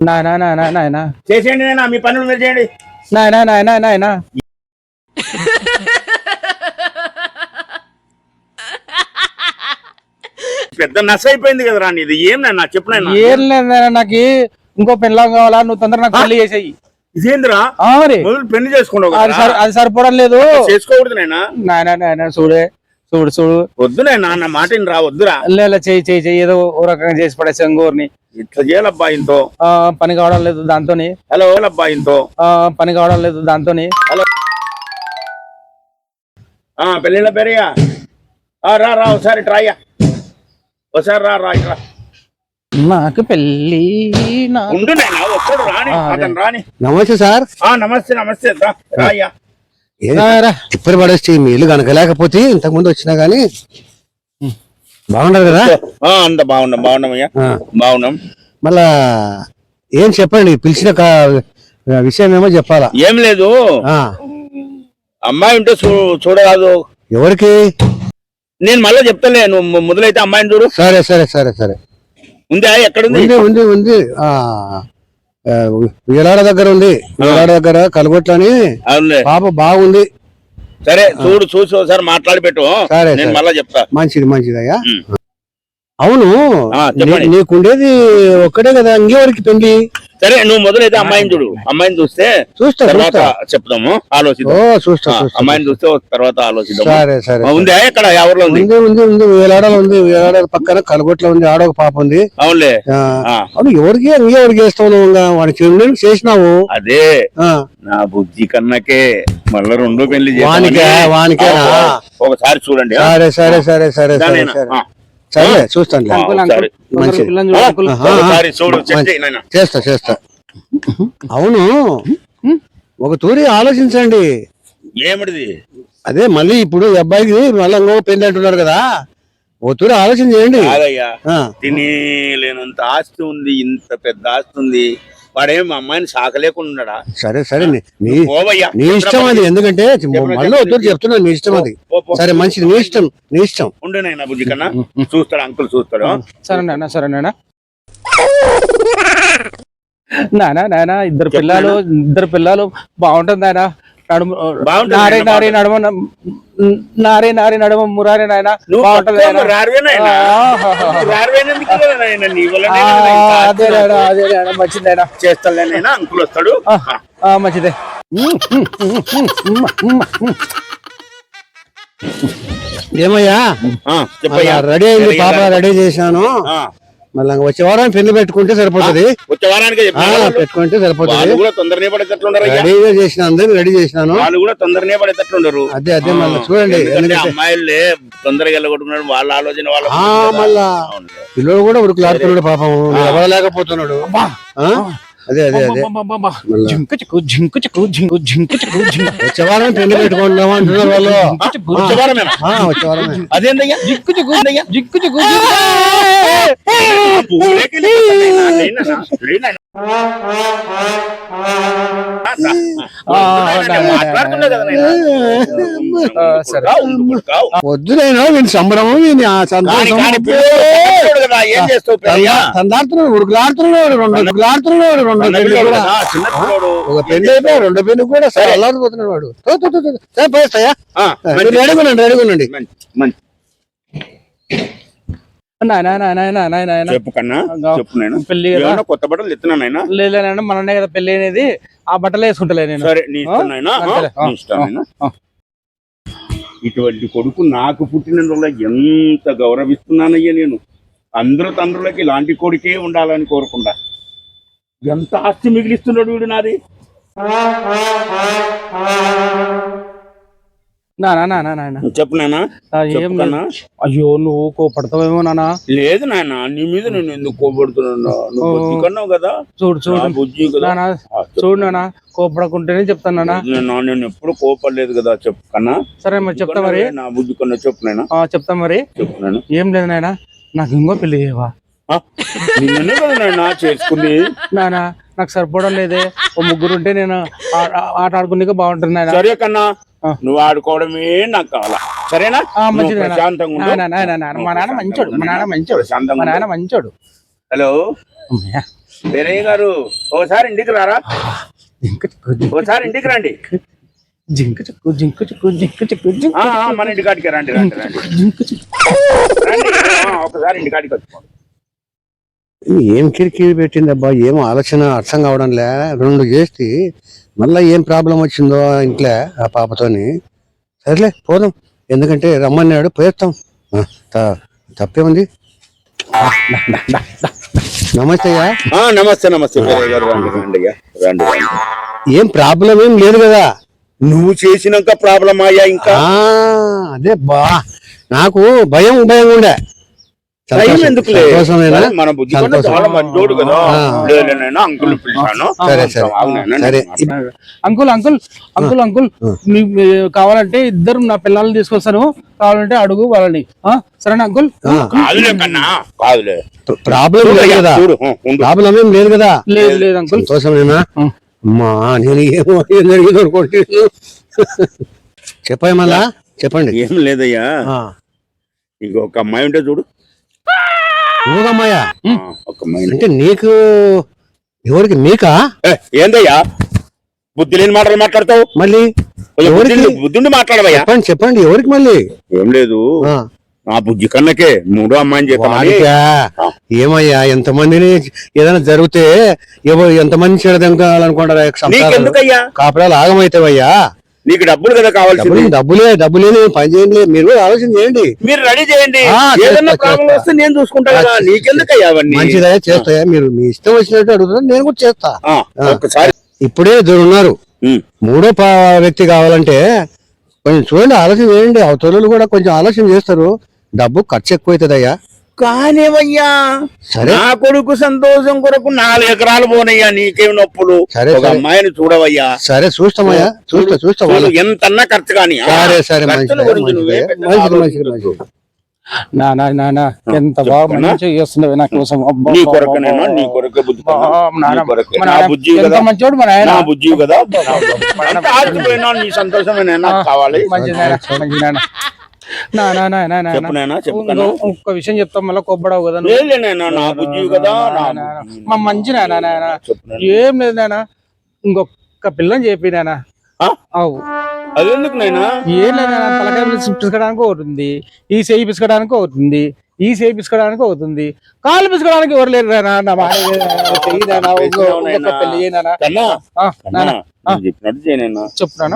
నాయనా నాయనా నాయనా చేసేయండి నాయనా మీ పనులు మీరు చేయండి. నాయనా నాయనా నాయనా పెద్ద నస అయిపోయింది కదా రాని ఇది ఏం నాయనా? చెప్పు నాయనా. ఏం లేదు నాకు ఇంకో పెళ్ళం కావాలా? నువ్వు తొందర నాకు పెళ్ళి చేసేయి. ఇదేందిరా? పెళ్ళి చేసుకున్నావు అది సరిపోవడం లేదు. చేసుకోకూడదు నాయనా. నాయనా నాయనా చూడే. చూడు చూడు. వద్దు నాయనా నా మాట విని రా వద్దురా. లేదా చెయ్యి చెయ్యి చెయ్యి. ఏదో ఓ రకంగా చేసి పడేసి ఇంకోరిని ఇట్లా చేయాలబ్బా ఇంతో. ఆ, పని కావడం లేదు దాంతోని. హలో అబ్బా ఇంతో. ఆ, పని కావడం లేదు దాంతోని. ఆ పెళ్ళిళ్ళ పేరయ్యా. ఆ, రా రా ఒకసారి ట్రాయ్యా ఒకసారి రా రా ఇట్రా. నాకు పెళ్ళి నా ఉండు నాయనా ఒక్కడు రాని రాని. నమస్తే సార్. ఆ నమస్తే నమస్తే రా రాయ్యా. తిప్పలు పడేస్తే మీ ఇల్లు కనకలేకపోతే ఇంతకు ముందు వచ్చినా గానీ బాగుండదు కదా? ఆ, అంత బాగున్నాం బాగున్నాం అయ్యా. బాగున్నాం. మళ్ళా ఏం చెప్పండి? పిలిచిన విషయం ఏమో చెప్పాలా? ఏం లేదు. ఆ, అమ్మాయి ఉంటే చూ చూడరాదు. ఎవరికి? నేను మళ్ళీ చెప్తాలే నువ్వు మొదలైతే అమ్మాయిని చూడు. సరే సరే సరే సరే. ఉందా? ఎక్కడుంది? ఉంది ఉంది ఉంది. వీరాడ దగ్గర ఉంది. వీరాడ దగ్గర కలగొట్లని పాప బాగుంది. సరే చూడు చూసి ఒకసారి మాట్లాడి పెట్టు. సరే, నేను. మళ్ళా చెప్తా. మంచిది మంచిదయ్యా ఉమ్. అవును నీకుండేది ఒక్కడే కదా ఇంకెవరికి పెళ్ళి సరే నువ్వు మొదలైతే అమ్మాయిని చూడు. అమ్మాయిని చూస్తే చూస్తా తర్వాత చెప్దాము ఓ ఆలోచిద్దాం అమ్మాయిని చూస్తే. తర్వాత ఆలోచిద్దాం సరే సరే ఆ, ఉందా ఎవరిలో ఉంది? ఉంది ఉంది ఉంది. వేలాడలో ఉంది వేలాడ పక్కన కలగొట్లో ఉంది ఆడ ఒక పాప ఉంది. అవునులే. అవును ఎవరికి ఇంకెవరికి వేస్తావు వాడి చెల్లెలు చేసినావు. అదే. నా బుద్ధి కన్నకే మళ్ళా రెండో పెళ్ళి. వానికే, వానికేనా? ఆ, ఒకసారి చూడండి. సరే సరే సరే సరే సరే? సరే చూస్తాను. చేస్తా చేస్తా. అవును. ఒక తూరి ఆలోచించండి. ఏమిటిది? అదే మళ్ళీ ఇప్పుడు అబ్బాయికి మళ్ళీ ఇంకో పెళ్ళి అంటున్నారు కదా. ఒక తూరి ఆలోచన చేయండి. తిని లేనంత ఆస్తి ఉంది ఇంత పెద్ద ఆస్తి ఉంది. వాడేం మా అమ్మాయిని సాకలేకుండా సరే సరే నీ- నీ పోవయ్యా. నీ ఇష్టం అది. ఎందుకంటే మళ్ళీ. వద్దు చెప్తున్నా నీ ఇష్టం అది. సరే మంచిది. నీ ఇష్టం నీ ఇష్టం. ఉండు నాయనా బుద్ధి కన్నా చూస్తాడు అంకుల్ చూస్తాడు. సరే నాన్న సరే నాన్న నానా నానా ఇద్దరు పిల్లలు ఇద్దరు పిల్లలు బాగుంటుంది నాయన. నడుము నారే నారే నడుమ నారే నారే నడుమ మురారే నాయన అదే. అదే నాయన, మంచిది నాయన. చేస్తాలే నాయనా అంకుల్ వస్తాడు. ఆ, ఆ, మంచిదే. ఏమయ్యా? రెడీ అయింది పాప? రెడీ చేశాను. ఆ, మళ్ళీ వచ్చే వారం పెళ్ళి పెట్టుకుంటే సరిపోతుంది. వచ్చే వారానికి. పెట్టుకుంటే సరిపోతుంది. కూడా తొందరనే రెడీగా చేసిన అందరిని రెడీ చేసినాను. వాళ్ళు కూడా తొందరనే అదే అదే మళ్ళీ చూడండి అమ్మాయిలే తొందరగా వెళ్ళగొట్టుకున్నాడు వాళ్ళ ఆలోచన వాళ్ళ మళ్ళా. పిల్లడు కూడా ఉడుకులాడుతున్నాడు పాపం. ఎవరలేకపోతున్నాడు? అదే అదే అదే. జింకు చిక్కు జింకు చిక్కు జింకు జింకు చిక్కు జింకు. వచ్చే వారం పెళ్ళి పెట్టుకుందాం అంటున్నారు వాళ్ళు. చిక్కు వచ్చే వారమేనా? ఆ, వచ్చే వారమే అదేందయ్యా జింకు చిక్కు జింకు. చిక్కు పువ్వులేకి వెళ్ళిపోతాయి నాయనా, లేనానా? లేనానా? ఆ, నేను వీని సంబరము వీని సంతోషం? తందాడుతున్నాడు ఉడుకులాడుతున్నాడు రెండు ఉడుకులాడుతున్నాడు రెండు కూడా. ఒక అయిపోయి రెండో పెళ్ళి కూడా సరే అల్లాడిపోతున్నాడు వాడు. తో, తో, తో, తో. సరే పోయిస్తాయా చెప్పు కన్నా చెప్పు నేను. పెళ్ళి కదా. ఏమన్నా కొత్త బట్టలు ఎత్తున్నానైనా లేదైనా మననే కదా పెళ్ళి అనేది. ఆ బట్టలే వేసుకుంటలే నేను. సరే నీ ఇష్టం. ఇటువంటి కొడుకు నాకు పుట్టినందువల్ల ఎంత గౌరవిస్తున్నానయ్యా నేను. అందరూ తండ్రులకి ఇలాంటి కొడుకే ఉండాలని కోరుకుంటా. ఎంత ఆస్తి మిగిలిస్తున్నాడు వీడు నాది? నానా నానా చెప్పు నాయనా ఆ, ఏం. కన్నా. అయ్యో నువ్వు కోపడతావేమో నానా. లేదు నాయన నీ మీద నేను ఎందుకు కోపడుతున్నాను? నువ్వు కదా. చూడు చూడు. నానా. చూడు నానా కోపడకుంటేనే చెప్తాను నానా. నేను నేను ఎప్పుడు కోపడలేదు కదా చెప్పు కన్నా. సరే మరి చెప్తా మరి. నా బుద్ధి కన్నా చెప్పు నాయనా ఆ, చెప్తా మరి. చెప్పు ఏం లేదు నాయన నాకు ఇంకో పెళ్ళి చేయవా? కదా నాయనా చేసుకుంది? నానా నాకు సరిపోవడం లేదే. ఓ ముగ్గురు ఉంటే నేను ఆ- ఆ- ఆట ఆడుకునే బాగుంటుంది నాయన. సరే కన్నా ఆ. నువ్వు ఆడుకోవడమే నాకు కావాలా? సరేనా? ఆ, నువ్వు మంచిది నాయన. ప్రశాంతంగా ఉండు. నాయన నాయన నాయన. మా నాన్న మంచోడు మా నాన్న మంచోడు. ప్రశాంతంగా మా నాన్న ఉండు. మంచోడు. హలో? అమ్మయ్య. వీరయ్య గారు ఓసారి ఇంటికి రారా? జింక చిక్కు జింక ఓసారి ఇంటికి రండి. జింక చిక్కు జింక చిక్కు జింక చిక్కు జింక ఆ, ఆ, మన ఇంటి కాడికి రండి రండి రండి. జింక చిక్కు. రండి. ఆ, ఒకసారి ఇంటి కాడికి వచ్చుకోండి ఏం కిరికిరి పెట్టింది అబ్బా ఏం ఆలోచన అర్థం కావడం లే రెండు చేసి మళ్ళా ఏం ప్రాబ్లం వచ్చిందో ఇంట్లో ఆ పాపతోని. సర్లే పోదాం. ఎందుకంటే రమ్మన్నాడు పోయేస్తాం తప్పేముంది? నమస్తే నమస్తే నమస్తే. ఏం ప్రాబ్లం ఏం లేదు కదా? నువ్వు చేసినాక ప్రాబ్లం అయ్యా ఇంకా. అదే బా. నాకు భయం భయం ఉండే. మన బుద్ధి. చాలా మంచోడు కదా. అంకుల్ పిలిచాను. సరే. అంకుల్ అంకుల్ అంకుల్ అంకుల్ మీ- మీ కావాలంటే ఇద్దరు నా పిల్లల్ని తీసుకొస్తాను. కావాలంటే అడుగు వాళ్ళని. సరేనా అంకుల్? కాదులే కన్నా కాదులే. ప్రాబ్లం లేదు కదా. ప్రాబ్లం ఏం లేదు కదా. లేదు లేదు అంకుల్. సంతోషమేనా. అమ్మా నేను ఏమో ఏం జరిగిందో అనుకోవట్లేదు చెప్పాయి మళ్ళా చెప్పండి. ఏం లేదయ్యా. ఇంకొక అమ్మాయి ఉంటే చూడు. అమ్మాయి అంటే నీకు ఎవరికి మీకా? ఏ, ఏందయ్యా? బుద్ధి లేని మాటలు మాట్లాడతావు? మళ్ళీ ఎవరికి? బుద్ధి బుద్ధుండి మాట్లాడవయ్యా. చెప్పండి చెప్పండి ఎవరికి మళ్ళీ? ఏం లేదు. ఆ, నా బుజ్జి కన్నకే మూడో అమ్మాయిని చెప్పామని. వాడికా? ఏమయ్యా ఎంతమందిని ఏదైనా జరిగితే ఎవరు ఎంతమంది చెడదనుకోవాలనుకుంటారా నీకెందుకయ్యా? కాపడాలు ఆగమైతావయ్యా నీకు డబ్బులు కదా కావాల్సింది. డబ్బులు డబ్బులే పని చేయండి మీరు కూడా ఆలోచన చేయండి. మీరు రెడీ చేయండి. ప్రాబ్లం. వస్తే నేను చూసుకుంటా కదా. నీకెందుకయ్యా అవన్నీ? మంచిదయ్యా చేస్తాయా మీరు మీ ఇష్టం వచ్చినట్టు అడుగుతారు నేను కూడా చేస్తా. ఆ, ఒక్కసారి. ఇప్పుడే ఇద్దరు ఉన్నారు. మూడో వ్యక్తి కావాలంటే కొంచెం చూడండి ఆలోచన చేయండి. అవతల కూడా కొంచెం ఆలోచన చేస్తారు. డబ్బు ఖర్చు ఎక్కువ అవుతుందయ్యా కానివయ్యా. సరే. నా కొడుకు సంతోషం కొరకు నాలుగు ఎకరాలు పోనయ్యా నీకేం నొప్పులు? సరే, ఒక. అమ్మాయిని చూడవయ్యా. సరే చూస్తామయ్యా. చూస్తా చూస్తా ఎంతన్నా ఖర్చు కానీ సరే సరే నా నా నా నా ఎంత బాగా మంచిగా చేస్తున్నావు నా కోసం. అబ్బా, నీ అబ్బా, కొరకనేనా? అబ్బా. నీ కొరకే బుద్ధి అబ్బా, కన్నా? నాన్న, నీ కొరకే. మా నా నాన్న బుజ్జి ఎంత కదా? మంచోడు మా నాయన? నా బుజ్జి కదా? ఎంత ఆడిపోయినా నీ సంతోషమేనా నాకు కావాలి. మంచి నాయన మంచి నాయన. నా నా నా నా నా చెప్పు నాయనా, చెప్పు ఇంకో- ఒక్క విషయం చెప్తాం మళ్ళీ కొబ్బడావు కదా. నువ్వు. లేదు నాయనా, నా బుజ్జి కదా నా నా, నా, మా మంచి నాయన నాయన. చెప్పు నాయనా. ఏం లేదు నాయన. ఇంకొక పిల్లని చెప్పి నాయన. ఆ? అవు. ఏం లేదు నాయన. తలకాయ పిలిచి పిసుకడానికి ఒకటి ఉంది. ఈ చేయి పిసుకడానికి ఒకటి ఉంది. ఈ చేయి పిసుకడానికి అవుతుంది. కాలు పిసుకడానికి ఎవరు లేరు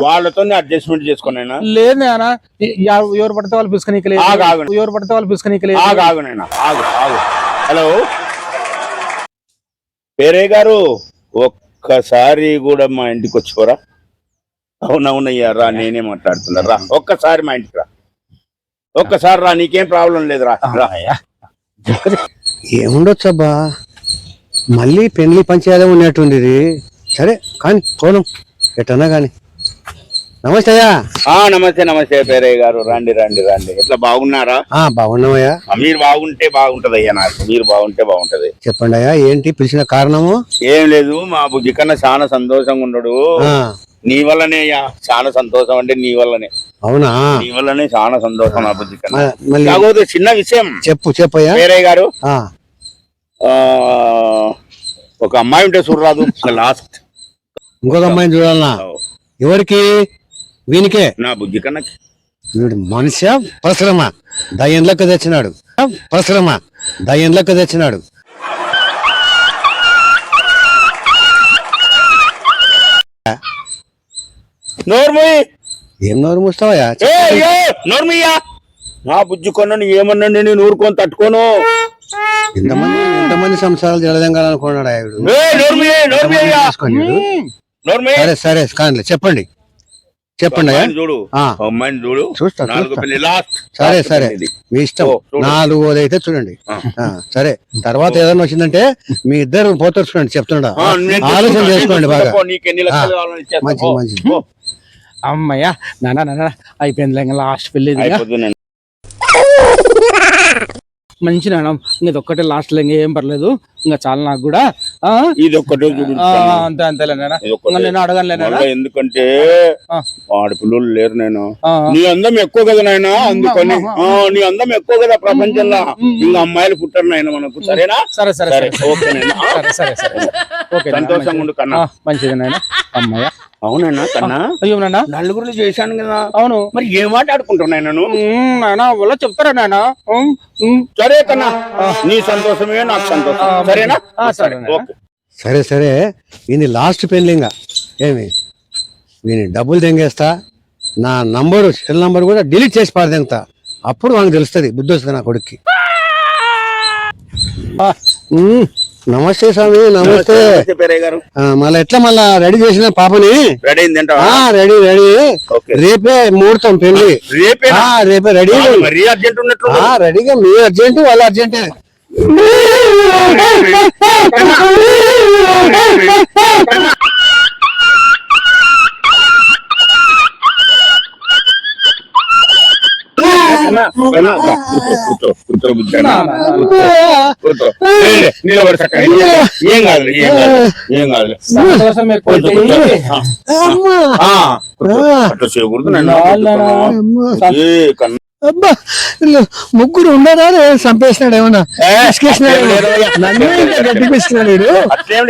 వాళ్ళతో అడ్జస్ట్మెంట్ చేసుకోనైనా లేదు నాయన ఎవరు పడితే వాళ్ళు పిసుకనీకి లేదు. ఆగు, ఆగు. ఎవరు పడితే వాళ్ళు పిసుకనీకి లేదు. ఆగు ఆగు నైనా ఆగు ఆగు. హలో పేరే గారు ఒక్కసారి కూడా మా ఇంటికి వచ్చిపోరా అవునవునయ్యా రా నేనే మాట్లాడుతున్నా. రా ఒక్కసారి మా ఇంటికి రా. ఒక్కసారి రా నీకేం ప్రాబ్లం లేదు రా రా. ఏముండొచ్చు అబ్బా మళ్ళీ పెళ్ళి పంచాయతీ ఉన్నట్టుంది సరే కానీ పోదాం. ఎట్టన్నా కానీ నమస్తే అయ్యా. ఆ నమస్తే నమస్తే పేరయ్య గారు. రండి రండి రండి. ఎట్లా బాగున్నారా? ఆ, బాగున్నామయ్యా. ఆ, మీరు బాగుంటే బాగుంటది అయ్యా నాకు. మీరు బాగుంటే బాగుంటది. చెప్పండి అయ్యా ఏంటి పిలిచిన కారణము? ఏం లేదు మా బుజ్జి కన్నా చాలా సంతోషంగా ఉండడు ఆ, నీ వల్లనే అయ్యా చాలా సంతోషం అంటే నీ వల్లనే. అవునా? నీ వల్లనే చాలా సంతోషం నా కన్నా. మ- మళ్ళీ కాకపోతే చిన్న విషయం. చెప్పు చెప్పయ్యా. గారు. ఆ, ఆ, ఒక అమ్మాయి ఉంటే చూడరాదు లాస్ట్ ఇంకొక అమ్మాయిని చూడాలనా? ఎవరికి? వీనికే? నా బుజ్జి కన్నా. వీడు మనిషి? పరశురమ? దయ్యం లెక్క తెచ్చినాడు. పరశురమ? దయ్యం లెక్క తెచ్చినాడు. నోర్మయ్య ఏం నోరు మూస్తావయ్యా? నోర్మయ్యా నా బుజ్జి కొన్న ఏమన్నా నేను ఊరుకొని తట్టుకోను. ఎంతమంది ఎంతమంది సంవత్సరాలు జలదంగాలనుకున్నాడు వీడు ఏ నోర్మయ్య నోర్మయ్య తీసుకున్నాడు. నోర్మయ్య సరే సరే కానీ చెప్పండి. చెప్పండి చూడు. అమ్మాయిని చూడు. లాస్ట్. సరే సరే. మీ ఇష్టం. నాలుగోది అయితే చూడండి. సరే. తర్వాత ఏదైనా వచ్చిందంటే మీ ఇద్దరు పోతారు చూడండి నేను ఆలోచన చేసుకోండి బాగా. మంచిది. మంచిది. అమ్మయ్యా. నాన్న నాన్న అయిపోయింది ఇంకా లాస్ట్ నేను. మంచి ఇంకా ఇది ఒక్కటే లాస్ట్ ఇంకా ఏం పర్లేదు. ఇంకా చాలా నాకు కూడా? ఇది ఒక్కటే అంతే అంతేలే నేను. మళ్ళా ఎందుకంటే. ఆడపిల్లలు లేరు నేను. నీ అందం ఎక్కువ కదా నాయన అందుకని. నీ అందం ఎక్కువ కదా ప్రపంచంలో. ఇంకా అమ్మాయిలు పుట్టారు నాయన మనకు. సరేనా? సరే సరే సరే. సరే ఓకే సరే సరే ఓకే సంతోషంగా ఉండు కన్నా. మంచిది నాయన. అమ్మయ్య. అవునన్నా కన్నా? అయ్యో నాయనా నలుగురు చేశాను కదా. అవును. మరి ఏం మాట్లాడుకుంటున్నాను నేను నాయనా వాళ్ళ చెప్తారా ఉమ్. సరే కన్నా. నీ సంతోషమే నాకు సంతోషం సరేనా? ఆ, సరే. ఓకే. సరే సరే. ఇది లాస్ట్ పెళ్ళింగా ఏమి? నేను డబ్బులు తెంగేస్తా నా నంబరు సెల్ నంబర్ కూడా డిలీట్ చేసి పారదెంగతా అప్పుడు వానికి తెలుస్తుంది బుద్ధి వస్తుంది నా కొడుక్కి. నమస్తే స్వామి నమస్తే. మళ్ళా ఎట్లా మళ్ళా రెడీ చేసిన పాపని? Ready ready ready. రేపే ముహూర్తం పెళ్ళి రేపే రేపే రెడీ రెడీగా మీ అర్జెంట్ వాళ్ళు అర్జెంటే కన్నా, కన్నా, రా, కూర్చో, కూర్చో, కూర్చో, బుజ్జి అన్న. కూర్చో. లే, నిలబడి. ఏం కాదు ఏం కాదు ఏం కాదు. అట్లా చేయకూడదు. అబ్బా ముగ్గురు ఉన్నారా చంపేసినాడు ఏమన్నా.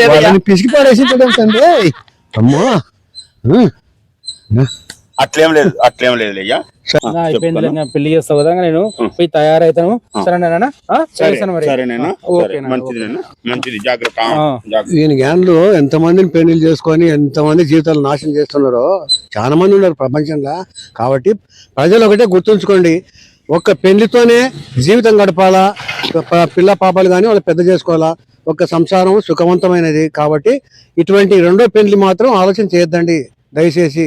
వాళ్ళని పిసికి పడేసి తండ్రి. అమ్మా. ఉమ్. అట్లేం లేదు అట్లేం లేదు అయ్యా అయిపోయింది పెళ్ళి చేస్తావు కదా నేను పోయి తయారైతాను. సరే నాయనా ఆ, చేస్తాను మరి. సరేనేనా ఓకే సరే, నాన్న, మంచిదేనా మంచిది జాగ్రత్త జ్ఞానులు ఎంతమందిని పెళ్ళి చేసుకొని ఎంతమంది జీవితాలు నాశనం చేస్తున్నారో చాలా మంది ఉన్నారు ప్రపంచంలో. కాబట్టి ప్రజలు ఒకటే గుర్తుంచుకోండి ఒక్క పెళ్ళితోనే జీవితం గడపాలా పిల్ల పాపాలు కానీ వాళ్ళు పెద్ద చేసుకోవాలా ఒక సంసారం సుఖవంతమైనది. కాబట్టి ఇటువంటి రెండో పెళ్ళి మాత్రం ఆలోచన చేయొద్దండి దయచేసి.